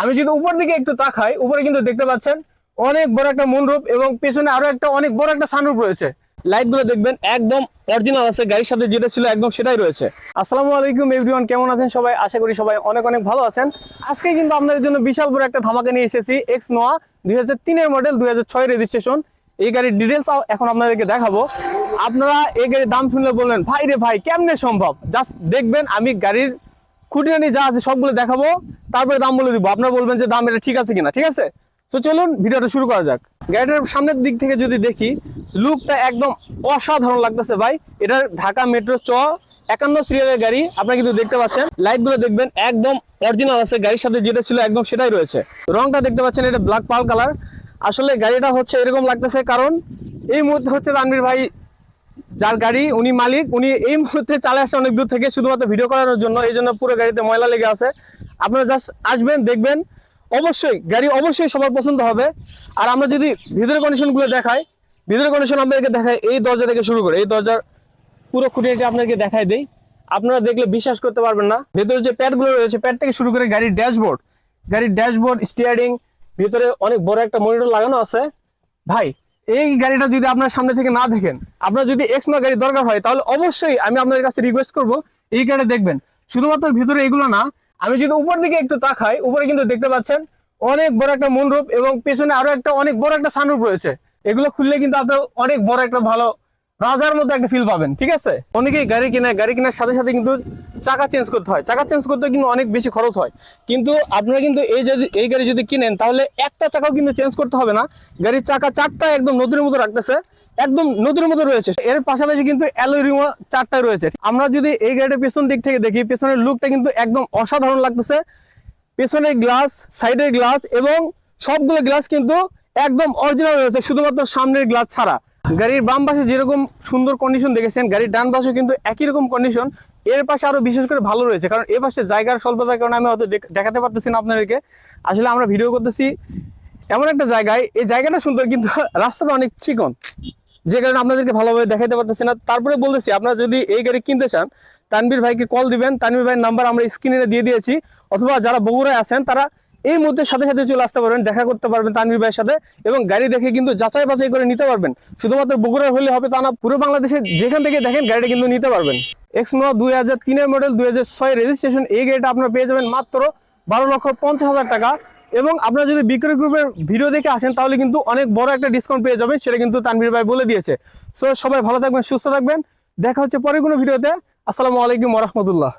আমি যদি উপর দিকে একটু তাকাই, উপরে কিন্তু দেখতে পাচ্ছেন অনেক বড় একটা মনরূপ এবং পেছনে আরও একটা অনেক বড় একটা সানরূপ রয়েছে। লাইটগুলো দেখবেন একদম অরিজিনাল আছে, গাড়ির সাথে যেটা ছিল একদম সেটাই রয়েছে। আসসালামু আলাইকুম এভরিওয়ান কেমন আছেন সবাই? আশা করি সবাই অনেক অনেক ভালো আছেন। আজকে কিন্তু আপনাদের জন্য বিশাল বড় একটা ধামাকা নিয়ে এসেছি এক্স নোয়া দুই তিনের মডেল দুই হাজার ছয় রেজিস্ট্রেশন এই গাড়ির ডিটেলস এখন আপনাদেরকে দেখাবো। আপনারা এই গাড়ির দাম শুনলে বললেন ভাই রে ভাই, কেমনে সম্ভব? জাস্ট দেখবেন আমি গাড়ির খুঁটিনাটি যা আছে সবগুলো দেখাবো, তারপরে দাম বলে দিব। আপনারা বলবেন যে দাম এটা ঠিক আছে কিনা, ঠিক আছে? তো চলুন, ভিডিওটা শুরু করা যাক। গাড়িটার সামনের দিক থেকে যদি দেখি লুকটা একদম অসাধারণ লাগতেছে ভাই। এটা ঢাকা মেট্রো চ, একান্ন সিরিয়ালের গাড়ি। আপনারা কিন্তু দেখতে পাচ্ছেন লাইটগুলো দেখবেন একদম অরিজিনাল আছে। গাড়ির সাথে যেটা ছিল একদম সেটাই রয়েছে। রংটা দেখতে পাচ্ছেন, এটা ব্ল্যাক পাল কালার আসলে গাড়িটা হচ্ছে এরকম লাগতেছে, কারণ এই মুহূর্তে হচ্ছে রানবীর ভাই যার গাড়ি, উনি মালিক, উনি এই মুহূর্তে চালে আসে অনেক দূর থেকে শুধুমাত্র ভিডিও করানোর জন্য, এই জন্য পুরো গাড়িতে ময়লা লেগে আছে। আপনারা জাস্ট আসবেন, দেখবেন, অবশ্যই, গাড়ি অবশ্যই সবার পছন্দ হবে। আর আমরা যদি ভিতরের কন্ডিশনগুলো দেখাই, ভিতরের কন্ডিশন আপনাদেরকে দেখাই, এই দরজা থেকে শুরু করে, এই দরজার পুরো খুঁটিনাটি আপনাদেরকে দেখাই দেই। আপনারা দেখলে বিশ্বাস করতে পারবেন না ভেতরে যে প্যাডগুলো রয়েছে প্যাড থেকে শুরু করে গাড়ির ড্যাশবোর্ড গাড়ির ড্যাশবোর্ড স্টিয়ারিং ভিতরে অনেক বড় একটা মনিটর লাগানো আছে। ভাই এই গাড়িটা যদি আপনার সামনে থেকে না দেখেন, আপনার যদি এক্স নো গাড়ি দরকার হয়, তাহলে অবশ্যই আমি আপনার কাছে রিকোয়েস্ট করব। এই গাড়ি দেখবেন। শুধুমাত্র ভিতরে এগুলো না, আমি যদি উপর দিকে একটু তাকাই, উপরে কিন্তু দেখতে পাচ্ছেন, অনেক বড় একটা মনরূপ এবং পেছনে আরও একটা অনেক বড় একটা সানরূপ রয়েছে। এগুলো খুললে কিন্তু আপনার অনেক বড় একটা ভালো রাজার মধ্যে একটা ফিল পাবেন, ঠিক আছে? অনেকেই গাড়ি কিনে, গাড়ি কেনার সাথে সাথে কিন্তু চাকা চেঞ্জ করতে হয়। চাকা চেঞ্জ করতে কিন্তু অনেক বেশি খরচ হয়। কিন্তু আপনারা কিন্তু এই যদি, এই গাড়ি যদি কিনেন, তাহলে একটা চাকাও কিন্তু চেঞ্জ করতে হবে না। গাড়ির চাকা চারটা একদম নতুনের মতো রাখতেছে, একদম নতুনের মতো রয়েছে। এর পাশাপাশি কিন্তু অ্যালোয় রিমো চারটা রয়েছে। আমরা যদি এই গাড়ির পেছন দিক থেকে দেখি, পেছনের লুকটা কিন্তু একদম অসাধারণ লাগতেছে। পেছনের গ্লাস সাইডের গ্লাস এবং সবগুলো গ্লাস কিন্তু একদম অরিজিনাল রয়েছে, শুধুমাত্র সামনের গ্লাস ছাড়া। গাড়ির বাম পাশে যেরকম সুন্দর কন্ডিশন দেখেছেন, গাড়ির ডান পাশে কিন্তু একই রকম কন্ডিশন এর পাশে আরও বিশেষ করে ভালো রয়েছে, কারণ এর পাশে জায়গার স্বল্পতার কারণে আমি হয়তো দেখ- দেখাতে পারতেছি না আপনাদেরকে। আসলে আমরা ভিডিও করতেছি এমন একটা জায়গায়, এই জায়গাটা সুন্দর কিন্তু রাস্তাটা অনেক চিকন। যে কারণে আপনাদেরকে ভালোভাবে দেখাতে পারতেছি না। তারপরে বলতেছি, আপনারা যদি এই গাড়ি কিনতে চান তানবীর ভাইকে কল দিবেন। তানবীর ভাইয়ের নাম্বার আমরা স্ক্রিনে দিয়ে দিয়েছি। অথবা যারা বগুড়ায় আছেন, তারা এই মুহূর্তে সাথে সাথে চলে আসতে পারবেন, দেখা করতে পারবেন তানবীর ভাইয়ের সাথে এবং গাড়ি দেখে কিন্তু যাচাই বাছাই করে নিতে পারবেন। শুধুমাত্র বগুড়ার হলে হবে তা না, পুরো বাংলাদেশে যেখান থেকে দেখেন গাড়িটা কিন্তু নিতে পারবেন। এক্স নো দুই হাজার তিনের মডেল দুই হাজার ছয় রেজিস্ট্রেশন এই গাড়িটা আপনারা পেয়ে যাবেন মাত্র বারো লক্ষ পঞ্চাশ হাজার টাকা। এবং আপনারা যদি বিক্রয় গ্রুপের ভিডিও দেখে আসেন, তাহলে কিন্তু অনেক বড় একটা ডিসকাউন্ট পেয়ে যাবেন, সেটা কিন্তু তানভীর ভাই বলে দিয়েছে। সো সবাই ভালো থাকবেন, সুস্থ থাকবেন। দেখা হচ্ছে পরে কোনো ভিডিওতে। আসসালামু আলাইকুম রহমতুল্লাহ।